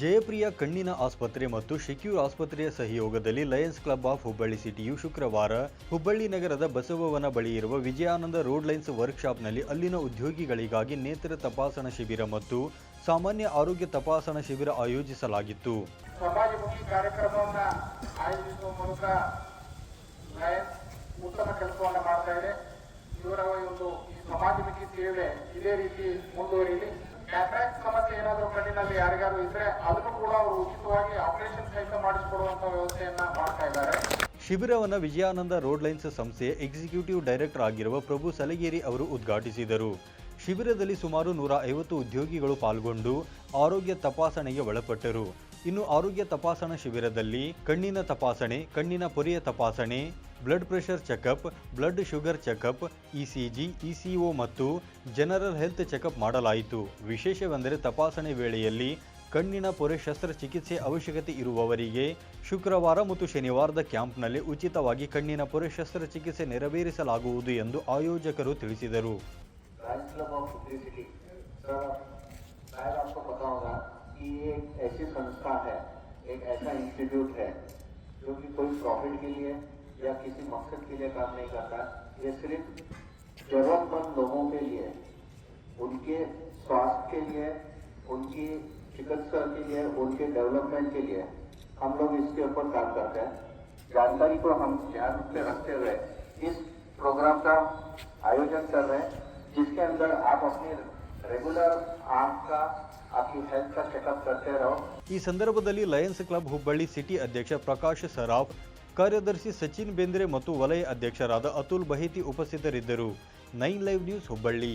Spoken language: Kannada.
ಜಯಪ್ರಿಯ ಕಣ್ಣಿನ ಆಸ್ಪತ್ರೆ ಮತ್ತು ಶೆಕ್ಯೂರ್ ಆಸ್ಪತ್ರೆಯ ಸಹಯೋಗದಲ್ಲಿ ಲಯನ್ಸ್ ಕ್ಲಬ್ ಆಫ್ ಹುಬ್ಬಳ್ಳಿ ಸಿಟಿಯು ಶುಕ್ರವಾರ ಹುಬ್ಬಳ್ಳಿ ನಗರದ ಬಸವವನ ಬಳಿ ಇರುವ ವಿಜಯಾನಂದ ರೋಡ್ ಲೈನ್ಸ್ ವರ್ಕ್ಶಾಪ್ನಲ್ಲಿ ಅಲ್ಲಿನ ಉದ್ಯೋಗಿಗಳಿಗಾಗಿ ನೇತ್ರ ತಪಾಸಣಾ ಶಿಬಿರ ಮತ್ತು ಸಾಮಾನ್ಯ ಆರೋಗ್ಯ ತಪಾಸಣಾ ಶಿಬಿರ ಆಯೋಜಿಸಲಾಗಿತ್ತು. ಸೇವೆ ಇದೇ ರೀತಿ ಮುಂದುವರಿಯಲಿ ಕ್ಯಾಟ್ರಾಕ್ಟ್ ಸಮಸ್ಯೆ ಏನಾದರೂ ಕಣ್ಣಿನಲ್ಲಿ ಯಾರಿಗಾದ್ರೂ ಇದ್ರೆ ಅದನ್ನು ಕೂಡ ಅವರು ಉಚಿತವಾಗಿ ಆಪರೇಷನ್ ಸಹಿತ ಮಾಡಿಸಿಕೊಡುವಂತ ವ್ಯವಸ್ಥೆಯನ್ನ ಮಾಡ್ತಾ ಇದ್ದಾರೆ. ಶಿಬಿರವನ್ನು ವಿಜಯಾನಂದ ರೋಡ್ ಲೈನ್ಸ್ ಸಂಸ್ಥೆಯ ಎಕ್ಸಿಕ್ಯೂಟಿವ್ ಡೈರೆಕ್ಟರ್ ಆಗಿರುವ ಪ್ರಭು ಸಲಗೇರಿ ಅವರು ಉದ್ಘಾಟಿಸಿದರು. ಶಿಬಿರದಲ್ಲಿ ಸುಮಾರು ನೂರ ಐವತ್ತು ಉದ್ಯೋಗಿಗಳು ಪಾಲ್ಗೊಂಡು ಆರೋಗ್ಯ ತಪಾಸಣೆಗೆ ಒಳಪಟ್ಟರು. ಇನ್ನು ಆರೋಗ್ಯ ತಪಾಸಣಾ ಶಿಬಿರದಲ್ಲಿ ಕಣ್ಣಿನ ತಪಾಸಣೆ, ಕಣ್ಣಿನ ಪೊರೆಯ ತಪಾಸಣೆ blood pressure checkup blood sugar checkup ECG ECO ಮತ್ತು ಜನರಲ್ ಹೆಲ್ತ್ ಚೆಕಪ್ ಮಾಡಲಾಯಿತು ವಿಶೇಷವೆಂದರೆ ತಪಾಸಣೆ ವೇಳೆಯಲ್ಲಿ ಕಣ್ಣಿನ ಪೊರೆ ಶಸ್ತ್ರಚಿಕಿತ್ಸೆ ಅವಶ್ಯಕತೆ ಇರುವವರಿಗೆ ಶುಕ್ರವಾರ ಮತ್ತು ಶನಿವಾರದ ಕ್ಯಾಂಪ್ನಲ್ಲಿ ಉಚಿತವಾಗಿ ಕಣ್ಣಿನ ಪೊರೆ ಶಸ್ತ್ರಚಿಕಿತ್ಸೆ ನೆರವೇರಿಸಲಾಗುವುದು ಎಂದು ಆಯೋಜಕರು ತಿಳಿಸಿದರು lions club of city sir शायद आपको पता होगा कि ये एक ऐसी संस्था है एक ऐसा इंस्टीट्यूट है जो कि कोई प्रॉफिट के लिए या किसी मकसद के लिए काम नहीं करता ये सिर्फ जरूरतमंद लोगों के लिए उनके स्वास्थ्य के लिए उनकी चिकित्सा के लिए उनके डेवलपमेंट के लिए हम लोग इसके ऊपर काम करते हैं जानकारी को हम ध्यान में रखते हुए इस प्रोग्राम का आयोजन कर रहे हैं जिसके अंदर आप अपनी रेगुलर आंख का आपकी हेल्थ का चेकअप करते रहो ಈ ಸಂದರ್ಭದಲ್ಲಿ ಲಯನ್ಸ್ ಕ್ಲಬ್ ಹುಬ್ಬಳ್ಳಿ ಸಿಟಿ ಅಧ್ಯಕ್ಷ ಪ್ರಕಾಶ್ ಸರಾಫ್ ಕಾರ್ಯದರ್ಶಿ ಸಚಿನ್ ಬೇಂದ್ರೆ ಮತ್ತು ವಲಯ ಅಧ್ಯಕ್ಷರಾದ ಅತುಲ್ ಬಹಿತಿ ಉಪಸ್ಥಿತರಿದ್ದರು. Nine live news Hubballi.